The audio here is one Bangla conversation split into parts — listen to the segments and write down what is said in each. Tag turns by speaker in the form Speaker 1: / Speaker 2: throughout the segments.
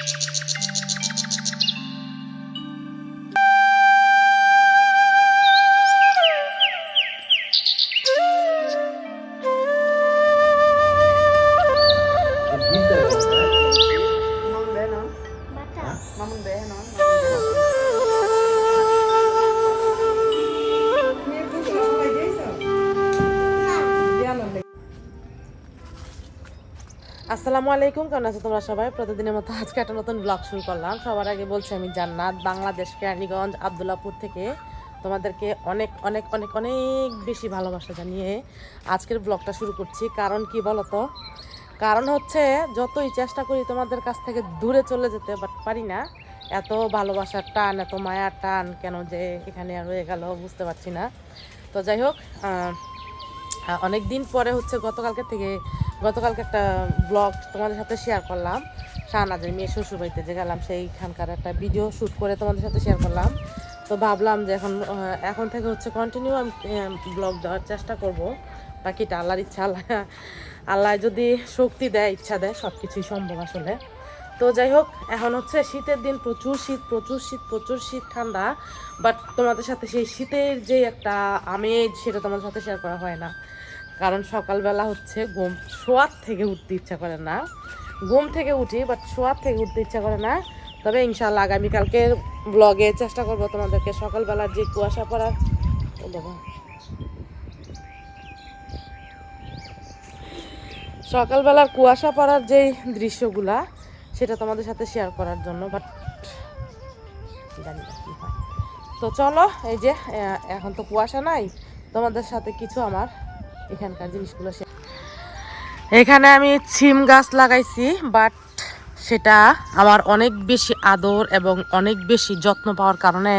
Speaker 1: Thank you.
Speaker 2: আসসালামু আলাইকুম, কেমন আছো তোমরা সবাই? প্রতিদিনের মতো আজকে একটা নতুন ব্লগ শুরু করলাম। সবার আগে বলছি আমি জান্নাত, বাংলাদেশ, কেরানীগঞ্জ আবদুল্লাপুর থেকে তোমাদেরকে অনেক অনেক অনেক অনেক বেশি ভালোবাসা জানিয়ে আজকের ব্লগটা শুরু করছি। কারণ কি বলতো? কারণ হচ্ছে, যতই চেষ্টা করি তোমাদের কাছ থেকে দূরে চলে যেতে বাট পারি না, এত ভালোবাসার টান, এত মায়ার টান কেন যে এখানে আর রয়ে গেল বুঝতে পারছি না। তো যাই হোক অনেক দিন পরে হচ্ছে গতকালকে থেকে গতকালকে একটা ব্লগ তোমাদের সাথে শেয়ার করলাম। শাহনাজের মেয়ে শ্বশুরবাড়িতে যে গেলাম, সেইখানকার একটা ভিডিও শ্যুট করে তোমাদের সাথে শেয়ার করলাম। তো ভাবলাম যে এখন এখন থেকে হচ্ছে কন্টিনিউ আমি ব্লগ দেওয়ার চেষ্টা করব। বাকিটা আল্লাহর ইচ্ছা, আল্লাহ আল্লাহ যদি শক্তি দেয়, ইচ্ছা দেয় সব কিছুই সম্ভব আসলে। তো যাই হোক, এখন হচ্ছে শীতের দিন, প্রচুর শীত প্রচুর শীত প্রচুর শীত, ঠান্ডা। বাট তোমাদের সাথে সেই শীতের যে একটা আমেজ সেটা তোমাদের সাথে শেয়ার করা হয় না। কারণ সকালবেলা হচ্ছে ঘুম, শোয়ার থেকে উঠতে ইচ্ছা করে না। ঘুম থেকে উঠি বাট শোয়ার থেকে উঠতে ইচ্ছা করে না। তবে ইনশাল্লাহ আগামীকালকের ব্লগে চেষ্টা করব তোমাদেরকে সকালবেলার যে কুয়াশা পড়ার। সকালবেলার কুয়াশা পড়ার যে দৃশ্যগুলা, সেটা তোমাদের সাথে শেয়ার করার জন্য বাট জানি না কি হয়। তো চলো, এই যে এখন তো কুয়াশা নাই। তোমাদের সাথে কিছু আমার এখানকার জিনিসগুলো এখানে আমি ছিম গাছ লাগাইছি বাট সেটা আমার অনেক বেশি আদর এবং অনেক বেশি যত্ন পাওয়ার কারণে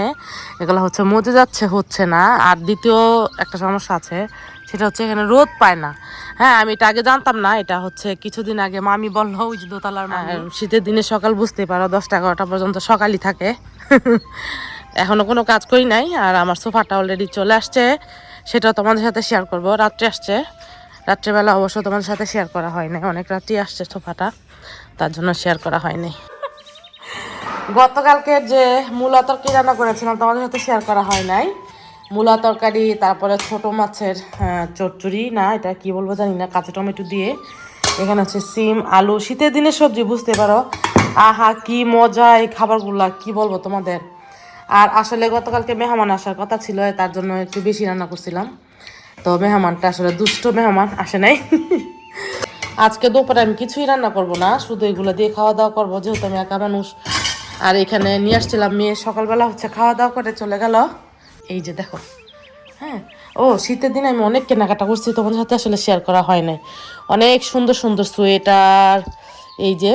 Speaker 2: এগুলো হচ্ছে মজে যাচ্ছে হচ্ছে না। আর দ্বিতীয় একটা সমস্যা আছে সেটা হচ্ছে এখানে রোদ পায় না। হ্যাঁ আমি এটা আগে জানতাম না এটা হচ্ছে কিছুদিন আগে মামি বলল ওই যে দোতলার শীতের দিনে সকাল বুঝতে পারো দশটা এগারোটা পর্যন্ত সকালই থাকে। এখনও কোনো কাজ করি নাই আর আমার সোফাটা অলরেডি চলে আসছে। সেটা তোমাদের সাথে শেয়ার করব। রাত্রে আসছে। রাত্রেবেলা অবশ্য তোমাদের সাথে শেয়ার করা হয় নাই। অনেক রাত্রি আসছে সোফাটা। তার জন্য শেয়ার করা হয়নি গতকালকে যে মূলা তরকারি রান্না করেছিলাম, তোমাদের সাথে শেয়ার করা হয় নাই। মূলা তরকারি, তারপরে ছোট মাছের চচ্চড়ি, না, এটা কি বলব জানি না, কাঁচা টমেটো দিয়ে। এখানে হচ্ছে সিম, আলু, শীতের দিনের সবজি, বুঝতে পারো। আহা, কি মজা এই খাবারগুলা, কি বলব তোমাদের? আর আসলে গতকালকে মেহমান আসার কথা ছিল তার জন্য একটু বেশি রান্না করছিলাম। তো মেহমানটা আসলে দুষ্ট মেহমান, আসে নাই। আজকে দুপুরে আমি কিছুই রান্না করব না, শুধু এগুলো দিয়ে খাওয়া দাওয়া করব, যেহেতু আমি একা মানুষ। আর এখানে নিয়ে আসছিলাম মেয়ে, সকালবেলা হচ্ছে খাওয়া দাওয়া করে চলে গেল। এই যে দেখো হ্যাঁ? ও, শীতের দিনে আমি অনেক কেনাকাটা করছি, তোমাদের সাথে আসলে শেয়ার করা হয় নাই। অনেক সুন্দর সুন্দর সোয়েটার, এই যে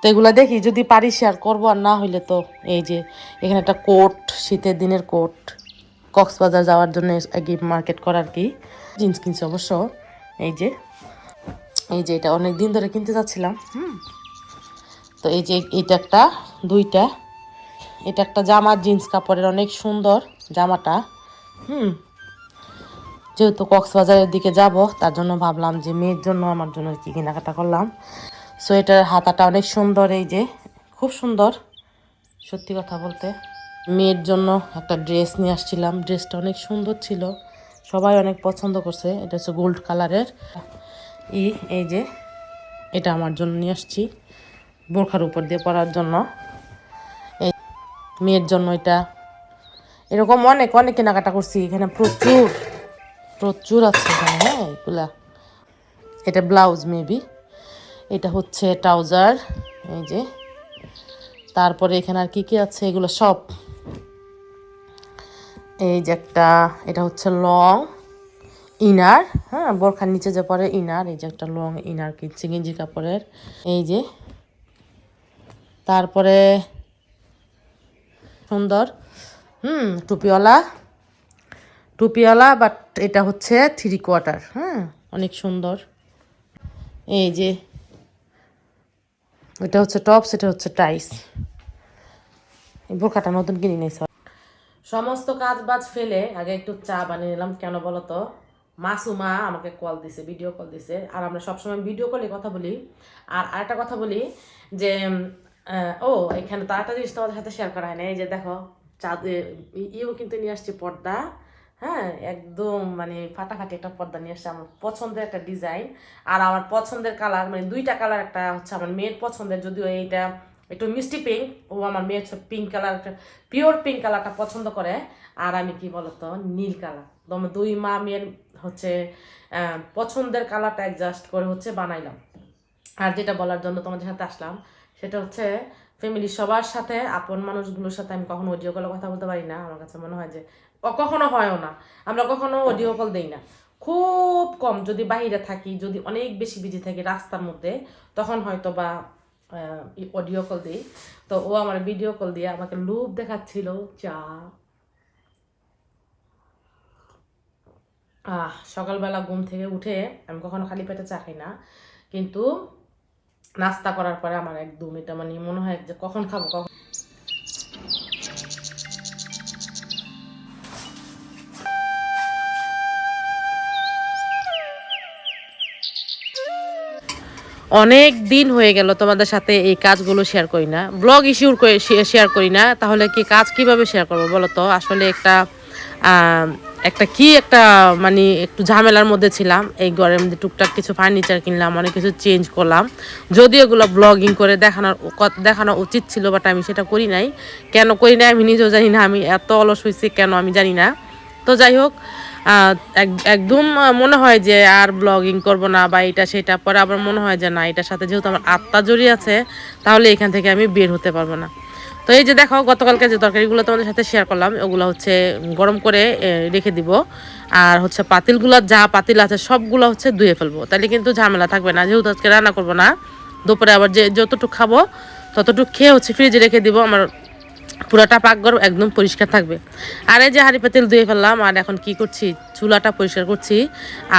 Speaker 2: তো এগুলো দেখি, যদি পারি শেয়ার করব, আর না হইলে তো এই যে, এখানে একটা কোট শীতের দিনের কোট কক্সবাজার যাওয়ার জন্য আগে মার্কেট করার কি, জিন্স কিনছি অবশ্য, এই যে এই যে এটা অনেক দিন ধরে কিনতে যাচ্ছিলাম, হুম, তো এই যে এটা একটা, দুইটা, এটা একটা জামা, জিন্স কাপড়ের অনেক সুন্দর জামাটা, হুম, যেহেতু কক্সবাজারের দিকে যাব, তার জন্য ভাবলাম যে মেয়ের জন্য আমার জন্য কি কেনাকাটা করলাম সোয়েটারের হাতাটা অনেক সুন্দর এই যে। খুব সুন্দর, সত্যি কথা বলতে। মেয়ের জন্য একটা ড্রেস নিয়ে আসছিলাম। ড্রেসটা অনেক সুন্দর ছিল। সবাই অনেক পছন্দ করছে। এটা হচ্ছে গোল্ড কালারের। ই, এই যে, এটা আমার জন্য নিয়ে আসছি। বোরখার উপর দিয়ে পরার জন্য। এই, মেয়ের জন্য এটা। এরকম অনেক অনেক কেনাকাটা করছি। এখানে প্রচুর প্রচুর আছে হ্যাঁ এগুলা। এটা ব্লাউজ, মেবি। এটা হচ্ছে ট্রাউজার, এই যে। তারপরে এখানে আর কি কি আছে? এগুলো সব। এই যে একটা, এটা হচ্ছে লং ইনার হ্যাঁ? বোরখার নিচে যে পরে ইনার, এই যে একটা লং ইনার কিনছি গেঞ্জি কাপড়ের। এই যে। তারপরে সুন্দর, হুম, টুপিওয়ালা। টুপিওয়ালা, বাট এটা হচ্ছে থ্রি কোয়ার্টার হ্যাঁ? অনেক সুন্দর। এই যে। এটা হচ্ছে টপ সেটা হচ্ছে টাইস। এই বোরখাটা নতুন কিনে নিয়েছে সমস্ত কাজ বাজ ফেলে আগে একটু চা বানিয়ে নিলাম, কেন বলো তো? মাসুমা আমাকে কল দিছে ভিডিও কল দিছে। আর আমরা সবসময় ভিডিও কলে কথা বলি। আর আরেকটা কথা বলি যে ও, এখানে তো আরেকটা জিনিস তোমাদের সাথে শেয়ার করা হয় না এই যে দেখো, চাঁদ ইও কিন্তু নিয়ে আসছে পর্দা। হ্যাঁ একদম মানে ফাটাফাটি একটা পর্দা নিয়ে আসছে আমার পছন্দের একটা ডিজাইন আর আমার পছন্দের কালার মানে দুইটা কালার একটা হচ্ছে আমার মেয়ের পছন্দের, যদিও এইটা একটু মিষ্টি পিঙ্ক ও আমার মেয়ে হচ্ছে পিঙ্ক কালার পিওর পিঙ্ক কালারটা পছন্দ করে। আর আমি কি বলতো, নীল কালার তোমার দুই মা মেয়ের হচ্ছে পছন্দের কালারটা অ্যাডজাস্ট করে হচ্ছে বানাইলাম। আর যেটা বলার জন্য তোমাদের সাথে আসলাম, সেটা হচ্ছে ফ্যামিলির সবার সাথে, আপন মানুষগুলোর সাথে আমি কখনো অডিও কলে কথা বলতে পারি না। আমার কাছে মনে হয় যে কখনো হয়ও না। আমরা কখনো অডিও কল দেই না। খুব কম, যদি বাইরে থাকি, যদি অনেক বেশি বিজি থাকি রাস্তার মধ্যে, তখন হয়তো বা অডিও কল দিই। তো ও আমার ভিডিও কল দিয়ে আমাকে লুপ দেখাচ্ছিল, চা। আহ, সকালবেলা ঘুম থেকে উঠে আমি কখনো খালি পেটে চা খাই না। কিন্তু নাস্তা করার পরে আমার একদম এটা মানে মনে হয় যে কখন খাব, কখন অনেক দিন হয়ে গেল তোমাদের সাথে এই কাজগুলো শেয়ার করি না। ব্লগ ইস্যুর শেয়ার করি না। তাহলে কি কাজ কীভাবে শেয়ার করব বলো তো? আসলে একটা একটা কি একটা মানে একটু ঝামেলার মধ্যে ছিলাম। এই ঘরের মধ্যে টুকটাক কিছু ফার্নিচার কিনলাম, অনেক কিছু চেঞ্জ করলাম। যদিও এগুলো ব্লগিং করে দেখানোর দেখানো উচিত ছিল বাট আমি সেটা করি নাই। কেন করি নাই আমি নিজেও জানি না। আমি এত অলস হয়েছি, কেন আমি জানি না। তো যাই হোক একদম মনে হয় যে আর ব্লগিং করব না বা এটা সেটা, পরে আবার মনে হয় যে না, এটার সাথে যেহেতু আমার আত্মা জড়িয়ে আছে, তাহলে এখান থেকে আমি বের হতে পারব না। তো এই যে দেখো, গতকালকে যে তরকারিগুলো তোমাদের সাথে শেয়ার করলাম, ওগুলো হচ্ছে গরম করে রেখে দিব। আর হচ্ছে পাতিলগুলো, যা পাতিল আছে, সবগুলো হচ্ছে ধুয়ে ফেলব। তাহলে কিন্তু ঝামেলা থাকবে না, যেহেতু আজকে রান্না করব না, দুপুরে আবার যে, যতটুকু খাব, ততটুকু খেয়ে হচ্ছে ফ্রিজে রেখে দিব। আমার পুরাটা পাকঘর একদম পরিষ্কার থাকবে। আর এই যে হাঁড়ি পাতিল ধুয়ে ফেললাম, আর এখন কি করছি? চুলাটা পরিষ্কার করছি।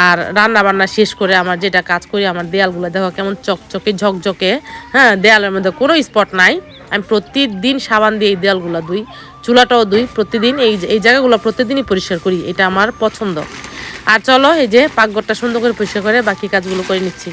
Speaker 2: আর রান্না বান্না শেষ করে আমার যেটা কাজ করি, আমার দেয়ালগুলো দেখো কেমন চকচকে, ঝকঝকে। হ্যাঁ দেয়ালের মধ্যে কোনো স্পট নাই। আমি প্রতিদিন সাবান দিয়ে এই দেয়ালগুলো ধুই, চুলাটাও ধুই প্রতিদিন। এই এই জায়গাগুলো প্রতিদিনই পরিষ্কার করি, এটা আমার পছন্দ। আর চলো এই যে পাকঘরটা সুন্দর করে পরিষ্কার করে বাকি কাজগুলো করে নিচ্ছি।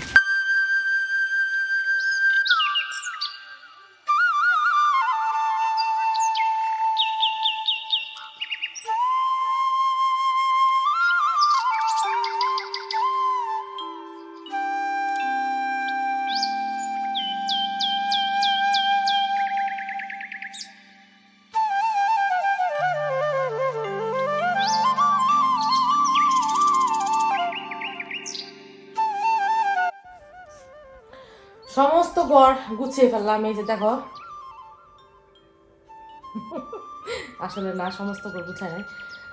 Speaker 2: সমস্ত ঘর গুছিয়ে ফেললাম, এই যে দেখো। আসলে না, সমস্ত ঘর গুছায় নাই।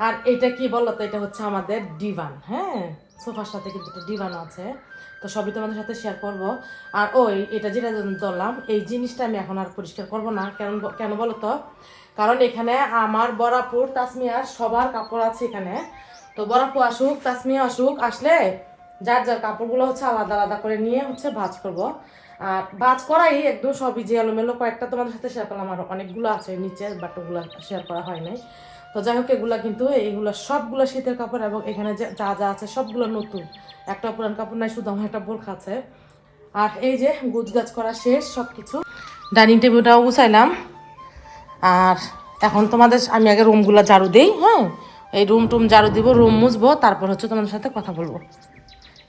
Speaker 2: আর এটা কি বলতো, এটা হচ্ছে আমাদের ডিভান হ্যাঁ? সোফার সাথে কিন্তু একটা ডিভান আছে, তো সবই তোমাদের সাথে শেয়ার করব। আর ওই, এটা যেটা ধরলাম, এই জিনিসটা আমি এখন আর পরিষ্কার করব না। কেন কেন তো কারণ এখানে আমার বরাপুর, তাসমিয়ার সবার কাপড় আছে এখানে। তো বরাপুর আসুক, তাসমিয়া আসুক, আসলে যার যার কাপড়গুলো হচ্ছে আলাদা আলাদা করে নিয়ে হচ্ছে ভাজ করব। আর বাজ করাই একদম সবই যে এলোমেলো কয়েকটা তোমাদের সাথে শেয়ার করলাম, আর অনেকগুলো আছে নিচে বাট ওগুলো শেয়ার করা হয় নাই। তো যাই হোক, এগুলা কিন্তু এইগুলো সবগুলো শীতের কাপড় এবং এখানে যে, যা আছে সবগুলো নতুন। একটা পুরান কাপড় নাই, শুধু আমার একটা বোরখা আছে। আর এই যে গুছ গাছ করা শেষ সব কিছু ডাইনিং টেবিলটাও গুছাইলাম। আর এখন তোমাদের, আমি আগে রুমগুলো ঝাড়ু দিই হ্যাঁ? এই রুম টুম ঝাড়ু দিব, রুম মুছবো, তারপর হচ্ছে তোমাদের সাথে কথা বলব।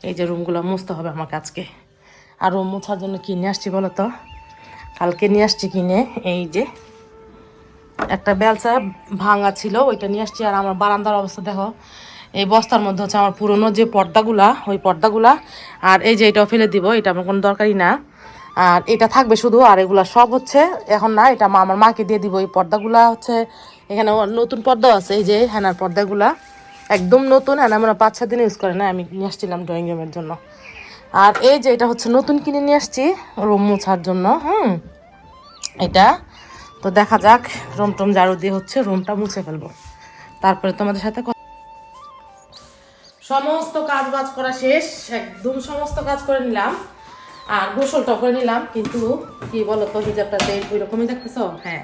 Speaker 2: এই যে রুমগুলো মুছতে হবে আমাকে আজকে। আর রুম মোছার জন্য কিনে আসছি বলো তো? কালকে নিয়ে আসছি কিনে, এই যে একটা বেলচা ভাঙা ছিল, ওইটা নিয়ে আসছি। আর আমার বারান্দার অবস্থা দেখো, এই বস্তার মধ্যে হচ্ছে আমার পুরনো যে পর্দাগুলা, ওই পর্দাগুলা, আর এই যে এটাও ফেলে দিব, এটা আমার কোনো দরকারই না। আর এটা থাকবে শুধু, আর এগুলা সব হচ্ছে এখন না, এটা আমার মাকে দিয়ে দিব। এই পর্দাগুলা হচ্ছে এখানে নতুন পর্দাও আছে, এই যে হ্যানার পর্দাগুলা। একদম নতুন হ্যাঁ আমরা পাঁচ ছয় দিন ইউজ করে না আমি নিয়ে আসছিলাম ড্রয়িং রুমের জন্য। আর এই যে এটা হচ্ছে নতুন কিনে নিয়ে আসছি রুম মোছার জন্য, হুম? এটা। তো দেখা যাক, রুম টুম ঝাড়ু দিয়ে হচ্ছে রুমটা মুছে ফেলব। তারপরে তোমাদের সাথে সমস্ত কাজ বাজ করা শেষ, একদম সমস্ত কাজ করে নিলাম। আর গোসলটা করে নিলাম, কিন্তু কি বলো তো হিজাবটাতে ওই রকমই দেখতেছো হ্যাঁ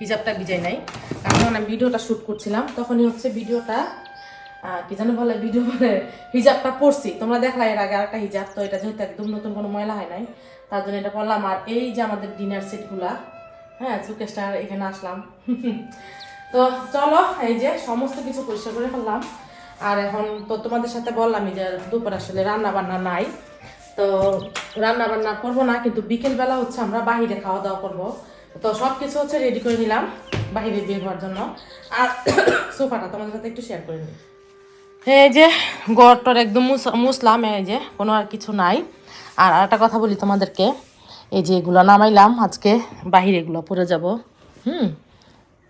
Speaker 2: হিজাবটা বিজয় নাই। কারণ আমি ভিডিওটা শ্যুট করছিলাম, তখনই হচ্ছে ভিডিওটা কি জানো বলে ভিডিও বলে, হিজাবটা পরছি। তোমরা দেখলা এর আগে আরেকটা হিজাব, তো এটা যেহেতু একদম নতুন কোনো ময়লা হয় নাই, তার জন্য এটা পরলাম। আর এই যে আমাদের ডিনার সেটগুলা হ্যাঁ সুকেশটার এখানে আসলাম। তো চলো, এই যে সমস্ত কিছু পরিষ্কার করে ফেললাম। আর এখন তো তোমাদের সাথে বললামই যে দুপুর আসলে রান্না বান্না নাই। তো রান্না বান্না করব না, কিন্তু বিকেলবেলা হচ্ছে আমরা বাহিরে খাওয়া দাওয়া করব। তো সব কিছু হচ্ছে রেডি করে নিলাম, বাহিরে বের হওয়ার জন্য। আর সোফাটা তোমাদের সাথে একটু শেয়ার করে নিই। এই যে গড়টর একদম মুস- মুসলাম এই যে কোনো আর কিছু নাই। আর একটা কথা বলি তোমাদেরকে, এই যে এগুলো নামাইলাম, আজকে বাহিরে এগুলো পরে যাব। হুম,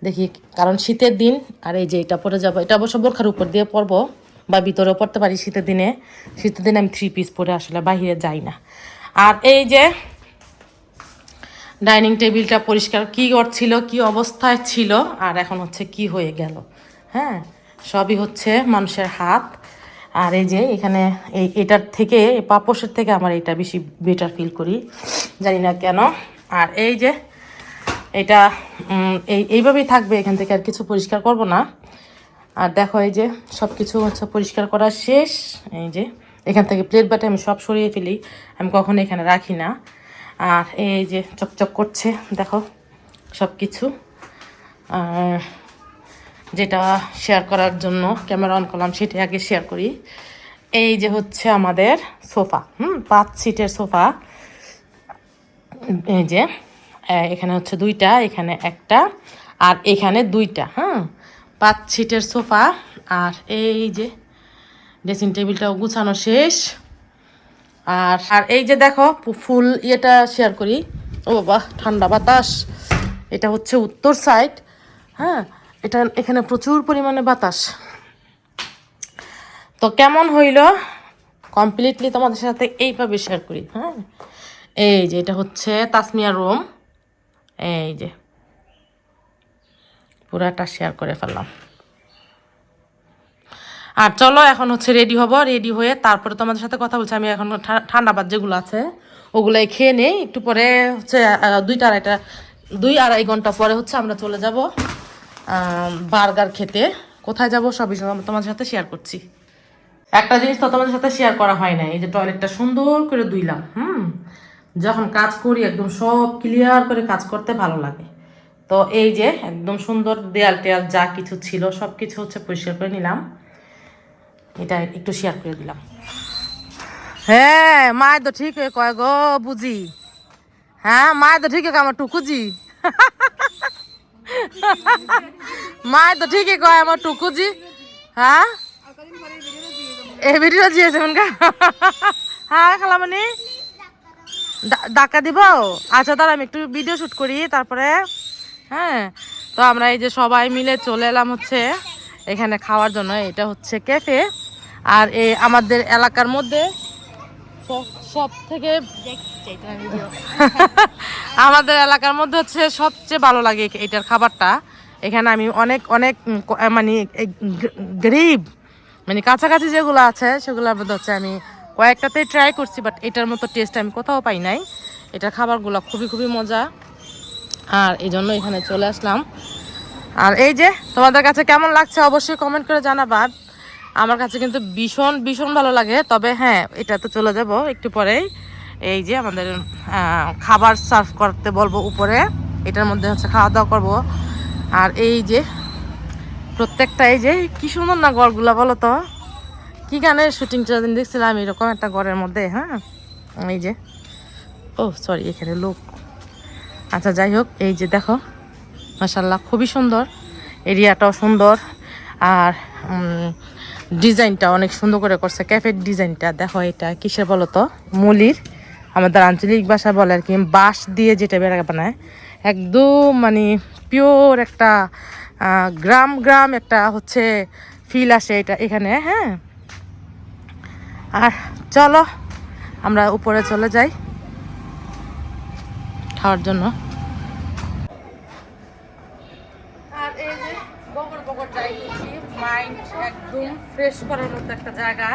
Speaker 2: দেখি, কারণ শীতের দিন, আর এই যে এটা পরে যাব, এটা অবশ্য বোরখার উপর দিয়ে পরবো, বা ভিতরেও পরতে পারি শীতের দিনে। শীতের দিনে আমি থ্রি পিস পরে আসলে বাহিরে যাই না। আর এই যে ডাইনিং টেবিলটা পরিষ্কার, কি ছিল, কি অবস্থায় ছিল, আর এখন হচ্ছে কি হয়ে গেল। হ্যাঁ সবই হচ্ছে মানুষের হাত। আর এই যে এখানে এই এটার থেকে পাপোশের থেকে আমার এটা বেশি বেটার ফিল করি। জানি না কেন। আর এই যে এটা এই, এইভাবেই থাকবে, এখান থেকে আর কিছু পরিষ্কার করব না। আর দেখো এই যে সব কিছু হচ্ছে পরিষ্কার করা শেষ। এই যে এখান থেকে প্লেট বাটে আমি সব সরিয়ে ফেলি। আমি কখনো এখানে রাখি না। আর এই যে চকচক করছে, দেখো সব কিছু আর যেটা শেয়ার করার জন্য ক্যামেরা অন করলাম, সেটা আগে শেয়ার করি। এই যে হচ্ছে আমাদের সোফা, হুম, পাঁচ সিটের সোফা। এই যে এখানে হচ্ছে দুইটা, এখানে একটা, আর এখানে দুইটা হ্যাঁ পাঁচ সিটের সোফা, আর এই যে ড্রেসিং টেবিলটাও গুছানো শেষ। আর আর এই যে দেখো, ফুল ইয়েটা শেয়ার করি। ও বাবা ঠান্ডা বাতাস। এটা হচ্ছে উত্তর সাইড হ্যাঁ। এটা এখানে প্রচুর পরিমাণে বাতাস। তো কেমন হইল? কমপ্লিটলি তোমাদের সাথে এইভাবে শেয়ার করি হ্যাঁ? এই যে এটা হচ্ছে তাসমিয়া রুম এই যে। পুরাটা শেয়ার করে ফেললাম। আর চলো, এখন হচ্ছে রেডি হব রেডি হয়ে তারপরে তোমাদের সাথে কথা বলছি। আমি এখন ঠান্ডা বাদ যেগুলো আছে, ওগুলাই খেয়ে নেই। একটু পরে হচ্ছে দুইটা আড়াইটা দুই আড়াই ঘণ্টা পরে হচ্ছে আমরা চলে যাব। বার্গার খেতে। কোথায় যাব সবই সব তোমাদের সাথে শেয়ার করছি। একটা জিনিস তো তোমাদের সাথে শেয়ার করা হয় না এই যে টয়লেটটা সুন্দর করে ধুইলাম, হুম? যখন কাজ করি একদম সব ক্লিয়ার করে কাজ করতে ভালো লাগে। তো এই যে একদম সুন্দর দেয়াল টেয়াল যা কিছু ছিল সব কিছু হচ্ছে পরিষ্কার করে নিলাম। এটা একটু শেয়ার করে দিলাম। হ্যাঁ মায় তো ঠিক কয় গো বুঝি? হ্যাঁ মায় তো ঠিক আমার টুকুজি। মায় তো ঠিকই কয় আমার টুকুজি হ্যাঁ? এই ভিডিও দিয়েছে মনকা হ্যাঁ খালামণি ডাকা দিব? আচ্ছা তাহলে আমি একটু ভিডিও শুট করি, তারপরে হ্যাঁ? তো আমরা এই যে সবাই মিলে চলে এলাম হচ্ছে এখানে খাওয়ার জন্য, এটা হচ্ছে ক্যাফে আর এই আমাদের এলাকার মধ্যে সব- আমাদের এলাকার মধ্যে হচ্ছে সবচেয়ে ভালো লাগে এটার খাবারটা। এখানে আমি অনেক অনেক মানে গরিব মানে কাছাকাছি যেগুলো আছে, সেগুলোর মধ্যে হচ্ছে আমি কয়েকটাতেই ট্রাই করছি বাট এটার মতো টেস্ট আমি কোথাও পাই নাই। এটার খাবারগুলো খুবই খুবই মজা। আর এই জন্য এখানে চলে আসলাম। আর এই যে, তোমাদের কাছে কেমন লাগছে অবশ্যই কমেন্ট করে জানাবা। আমার কাছে কিন্তু ভীষণ ভীষণ ভালো লাগে। তবে হ্যাঁ এটা তো চলে যাব একটু পরেই। এই যে আমাদের খাবার সার্ভ করতে বলব উপরে। এটার মধ্যে হচ্ছে খাওয়া দাওয়া করব। আর এই যে, প্রত্যেকটা এই যে, কি সুন্দর না গড়গুলা বলো তো? কি গানের শুটিং দিন দেখছিলাম? এরকম একটা ঘরের মধ্যে হ্যাঁ? এই যে। ও সরি এখানে লোক। আচ্ছা যাই হোক, এই যে দেখো। মাসাল্লাহ খুবই সুন্দর। এরিয়াটাও সুন্দর। আর ডিজাইনটা অনেক সুন্দর করে করছে। ক্যাফের ডিজাইনটা, দেখো এটা কিসের বলো তো? মুলির। আমাদের আঞ্চলিক ভাষা বলে আর কি, বাঁশ দিয়ে যেটা বেড়া বানায়। একদম মানে পিওর একটা গ্রাম গ্রাম একটা হচ্ছে ফিল আসে এটা এখানে হ্যাঁ? আর চলো, আমরা উপরে চলে যাই। খাওয়ার জন্য আর এই যে বগর বগর যাই করছি মাইন্ড একদম ফ্রেশ করার মতো একটা জায়গা।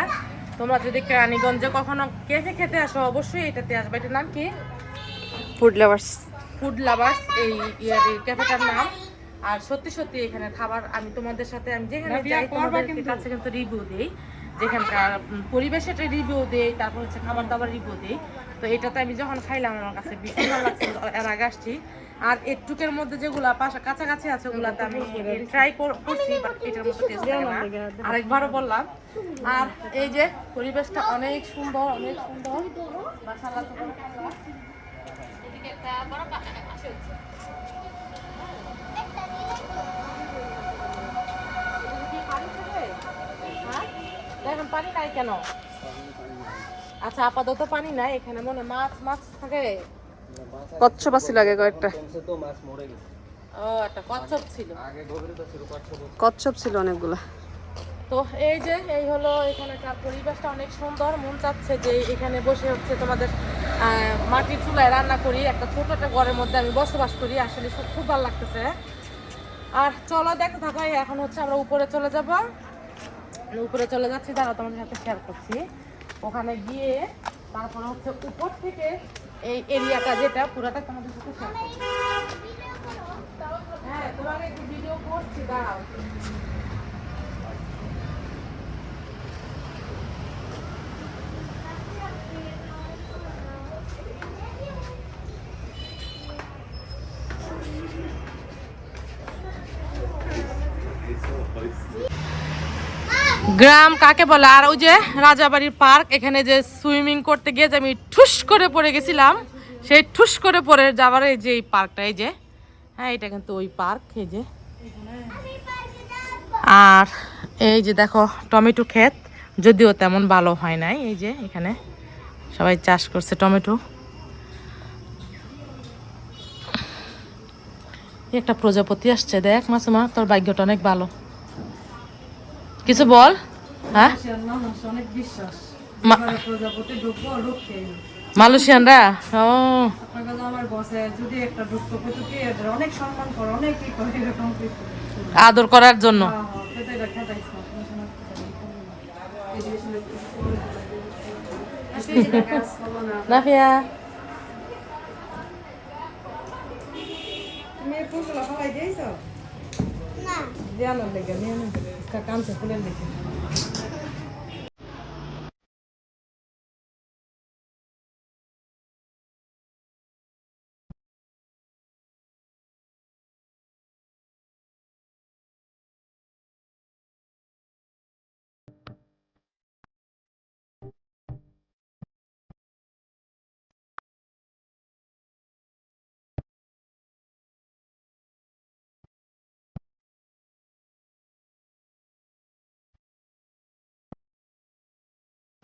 Speaker 2: তোমরা যদি কেরানীগঞ্জে কখনো কেফে খেতে আসো অবশ্যই এটাতে আসবে। এটার নাম কি?
Speaker 1: ফুড লাভার্স
Speaker 2: ফুড লাভার্স এই ইয়ার ক্যাফেটার নাম। আর সত্যি সত্যি এখানে খাবার আমি তোমাদের সাথে আমি যেখানে যাই তোমাদের কাছে কিন্তু রিভিউ দেই। যেখানকার উম, পরিবেশের রিভিউ দেই তারপর হচ্ছে খাবার দাবার রিভিউ দেই। তো এটাতে আমি যখন খাইলাম আমার কাছে ভীষণ ভালো লাগছিল। এর আগে আসছি। আর একটুকের মধ্যে যেগুলা পাশা কাছাকাছি আছে ওগুলাতে আমি ট্রাই করছি এটার মতো টেস্ট আরেকবারও বললাম। আর এই যে পরিবেশটা অনেক সুন্দর অনেক সুন্দর। পানি নাই কেন? আচ্ছা আপাতত পানি নাই, এখানে মনে মাছ মাছ থাকে।
Speaker 3: কচ্ছপ আসি লাগে কয়েকটা।
Speaker 2: ও একটা কচ্ছপ ছিল।
Speaker 3: অনেকগুলা।
Speaker 2: তো এই যে এই হলো এখানকার পরিবেশটা অনেক সুন্দর। মন চাচ্ছে যে এখানে বসে হচ্ছে তোমাদের মাটির চুলায় রান্না করি। একটা ছোট একটা ঘরের মধ্যে আমি বসবাস করি। আসলে সব খুব ভালো লাগতেছে। আর চলো থাকো এই এখন হচ্ছে আমরা উপরে চলে যাব। উপরে চলে যাচ্ছি তারা তোমাদের সাথে শেয়ার করছি। ওখানে গিয়ে তারপরে হচ্ছে উপর থেকে এই এরিয়াটা যেটা পুরোটা তোমাদের সাথে শেয়ার হ্যাঁ তোমাকে একটু ভিডিও করছি দাঁড়াও। গ্রাম কাকে বলে? আর ওই যে রাজাবাড়ির পার্ক, এখানে যে সুইমিং করতে গিয়ে যে আমি ঠুস করে পড়ে গেছিলাম, সেই ঠুস করে পড়ে যাবার এই যে এই পার্কটা, এই যে। হ্যাঁ এটা কিন্তু ওই পার্ক, এই যে। আর এই যে দেখো, টমেটো ক্ষেত, যদিও তেমন ভালো হয় নাই, এই যে এখানে সবাই চাষ করছে টমেটো। একটা প্রজাপতি আসছে, দেখ মাসুমা, তোর ভাগ্যটা অনেক ভালো। কিছু বল হ্যাঁ? মালয়েশিয়ানরা? ও। আদর করার জন্য।
Speaker 3: হ্যাঁ হ্যাঁ না
Speaker 2: নাফিয়া।
Speaker 3: তুমি ফুলগুলো সবাই দিয়েছ?
Speaker 1: না।
Speaker 3: দেওয়ানোর লেগে নিয়ে का काम से खुले लेकिन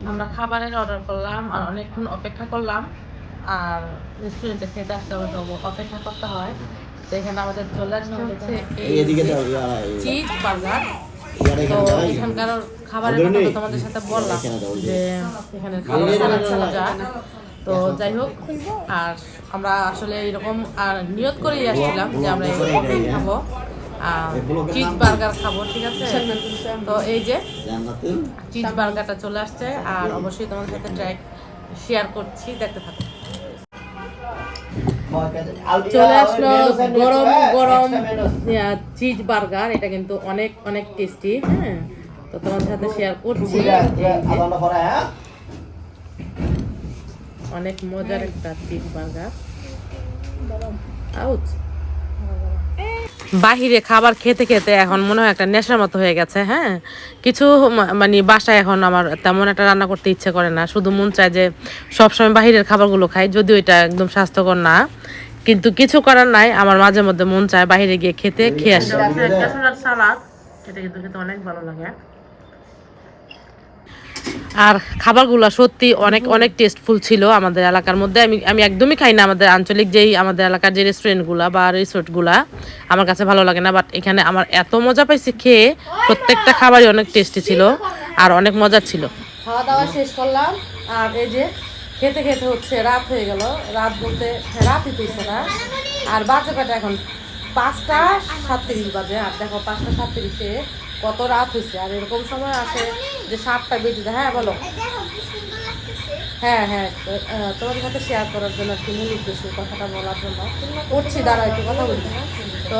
Speaker 2: আমরা খাবারের অর্ডার করলাম আর অনেকক্ষণ অপেক্ষা করলাম। আর রেস্টুরেন্টে খেতে আসতে হবে অপেক্ষা করতে হয়। তো এখানে আমাদের চলে আসছে হচ্ছে চিজ বার্গার তো এখানকার খাবারের কথা তোমাদের সাথে বললাম যে এখানে খাবার তো যাই হোক আর আমরা আসলে এরকম আর নিয়ত করেই আসছিলাম যে আমরা এরকম খাব। চিজ বার্গার খাব ঠিক আছে? তো এই যে চিজ বার্গারটা চলে আসছে আর অবশ্যই তোমাদের সাথে ট্রাই শেয়ার করছি দেখতে থাকো। চলে আসলো গরম গরম চিজ বার্গার এটা কিন্তু অনেক অনেক টেস্টি হ্যাঁ? তো তোমাদের সাথে শেয়ার করছি
Speaker 4: হ্যাঁ
Speaker 2: অনেক মজার একটা চিজ বার্গার আউট বাহিরে খাবার খেতে খেতে এখন মনে হয় একটা নেশার মতো হয়ে গেছে হ্যাঁ? কিছু মানে বাসায় এখন আমার তেমন একটা রান্না করতে ইচ্ছে করে না। শুধু মন চায় যে সবসময় বাহিরের খাবারগুলো খাই, যদিও এটা একদম স্বাস্থ্যকর না। কিন্তু কিছু করার নাই, আমার মাঝে মধ্যে মন চায় বাহিরে গিয়ে খেতে, খেয়ে আসে। সালাদ কিন্তু খেতে অনেক ভালো লাগে। আর খাবারগুলো সত্যি অনেক অনেক টেস্টফুল ছিল আমাদের এলাকার মধ্যে। আমি আমি একদমই খাই না আমাদের আঞ্চলিক যেই আমাদের এলাকার যে রেস্টুরেন্টগুলা বা রিসোর্টগুলা আমার কাছে ভালো লাগে না। বাট এখানে আমার এত মজা পাইছি খেয়ে প্রত্যেকটা খাবারই অনেক টেস্টি ছিল আর অনেক মজার ছিল। খাওয়া দাওয়া শেষ করলাম। আর এই যে খেতে খেতে হচ্ছে রাত হয়ে গেল। রাত বলতে রাতই হয়েছে না। আর বাজে কাটা এখন? পাঁচটা সাতত্রিশ বাজে। আর দেখো পাঁচটা সাতত্রিশে কত রাত হয়েছে। আর এরকম সময় আসে যে সাতটা বেজে যায় হ্যাঁ বলো। হ্যাঁ হ্যাঁ তো, আহ, তোমাদের সাথে শেয়ার করার জন্য আর কি মূল উদ্দেশ্য কথাটা বলার জন্য। করছি দাঁড়া একটু কথা বলছি তো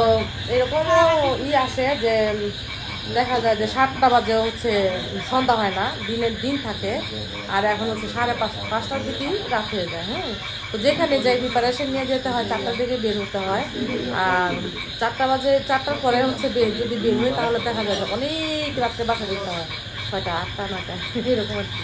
Speaker 2: এরকমও ই আসে যে দেখা যায় যে সাতটা বাজে হচ্ছে সন্ধ্যা হয় না দিনের দিন থাকে। আর এখন হচ্ছে সাড়ে পাঁচ পাঁচটার দিকেই রাত হয়ে যায় হ্যাঁ। তো যেখানে যাই প্রিপারেশন নিয়ে যেতে হয় চারটার দিকে বের হতে হয়। আর চারটা বাজে চারটার পরে হচ্ছে বের যদি বের হই তাহলে দেখা যায় অনেক রাত্রে বাসা যেতে হয়। ছয়টা আটটা নয়টা এরকম আর কি